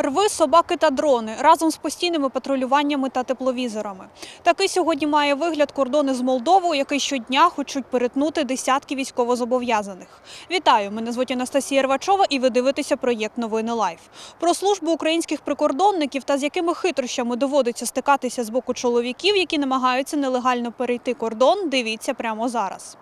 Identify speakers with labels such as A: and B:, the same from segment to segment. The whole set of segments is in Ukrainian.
A: Рви, собаки та дрони разом з постійними патрулюваннями та тепловізорами. Такий сьогодні має вигляд кордони з Молдовою, який щодня хочуть перетнути десятки військовозобов'язаних. Вітаю! Мене звуть Анастасія Рвачова, і ви дивитеся проєкт Новини Лайф. Про службу українських прикордонників та з якими хитрощами доводиться стикатися з боку чоловіків, які намагаються нелегально перейти кордон. Дивіться прямо зараз.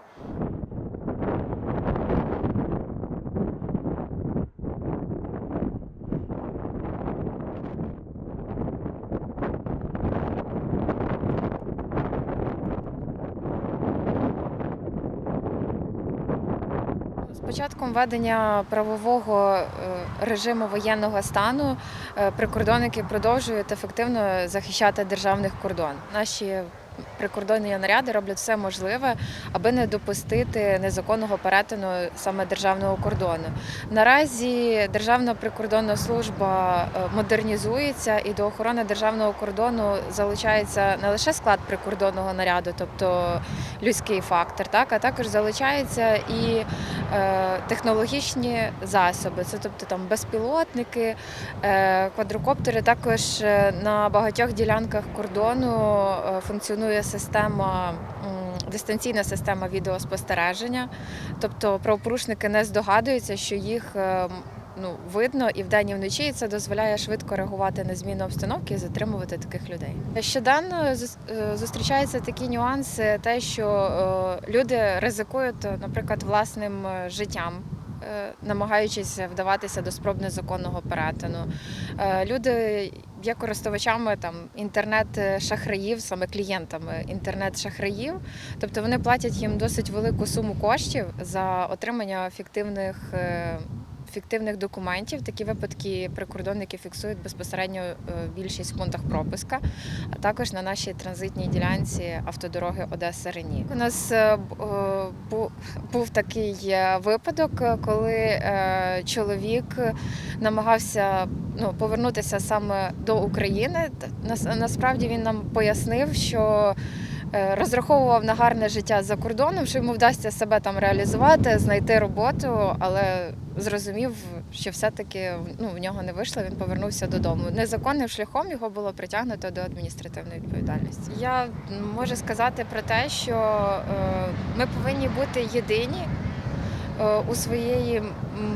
B: Початком введення правового е, режиму воєнного стану е, прикордонники продовжують ефективно захищати державних кордон. Наші прикордонні наряди роблять все можливе, аби не допустити незаконного перетину саме державного кордону. Наразі Державна прикордонна служба е, модернізується і до охорони державного кордону залучається не лише склад прикордонного наряду, тобто людський фактор, так а також залучаються і е, технологічні засоби. Це тобто там безпілотники, е, квадрокоптери. Також на багатьох ділянках кордону е, функціонує система. Дистанційна система відеоспостереження, тобто правопорушники не здогадуються, що їх е, ну, видно і вдень, і вночі, і це дозволяє швидко реагувати на зміну обстановки і затримувати таких людей. Щоденно е, зустрічаються такі нюанси, те, що е, люди ризикують, наприклад, власним життям. Намагаючись вдаватися до спроб незаконного перетину, люди є користувачами там інтернет-шахраїв, саме клієнтами інтернет-шахраїв. Тобто вони платять їм досить велику суму коштів за отримання фіктивних. Фіктивних документів такі випадки прикордонники фіксують безпосередньо е, в більшість пунктах пропуска, а також на нашій транзитній ділянці автодороги Одеса Рені. У нас е, е, бу- був такий випадок, коли чоловік намагався ну, повернутися саме до України. Нас- Насправді він нам пояснив, що розраховував на гарне життя за кордоном, що йому вдасться себе там реалізувати, знайти роботу, але зрозумів, що все-таки ну, в нього не вийшло. Він повернувся додому. Незаконним шляхом його було притягнуто до адміністративної відповідальності. Я можу сказати про те, що е, ми повинні бути єдині е, у своєї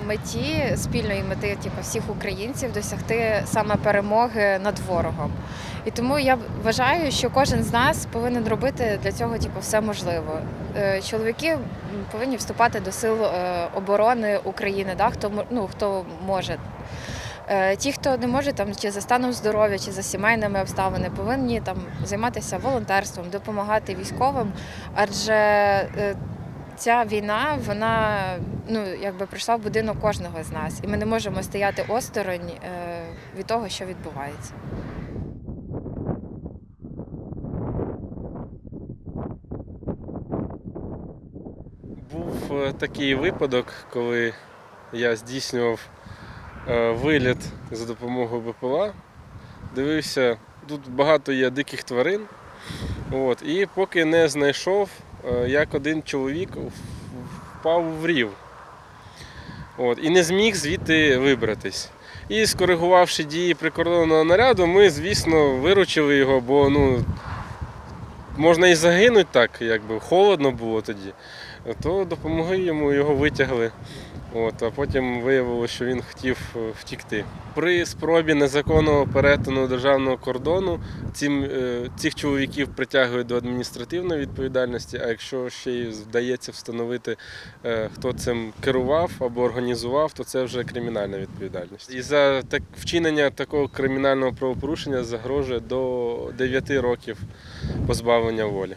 B: меті, спільної мети, типу, всіх українців, досягти саме перемоги над ворогом. І тому я вважаю, що кожен з нас повинен робити для цього типу, все можливе. Е, Чоловіки повинні вступати до сил е, оборони України, да, хто, ну, хто може. Е, Ті, хто не може там чи за станом здоров'я, чи за сімейними обставинами, повинні там займатися волонтерством, допомагати військовим, адже е, ця війна вона ну якби прийшла в будинок кожного з нас, і ми не можемо стояти осторонь е, від того, що відбувається.
C: Був е, такий випадок, коли я здійснював е, виліт за допомогою БПЛА. Дивився, тут багато є диких тварин. От, і поки не знайшов, як один чоловік впав в рів. От, і не зміг звідти вибратись. І скоригувавши дії прикордонного наряду, ми, звісно, виручили його, бо ну, можна і загинути так, якби холодно було тоді то допомогли йому, його витягли. От, а потім виявилося, що він хотів е, втікти. При спробі незаконного перетину державного кордону цим, е, цих чоловіків притягують до адміністративної відповідальності, а якщо ще й вдається встановити, е, хто цим керував або організував, то це вже кримінальна відповідальність. І за так, вчинення такого кримінального правопорушення загрожує до 9 років позбавлення волі.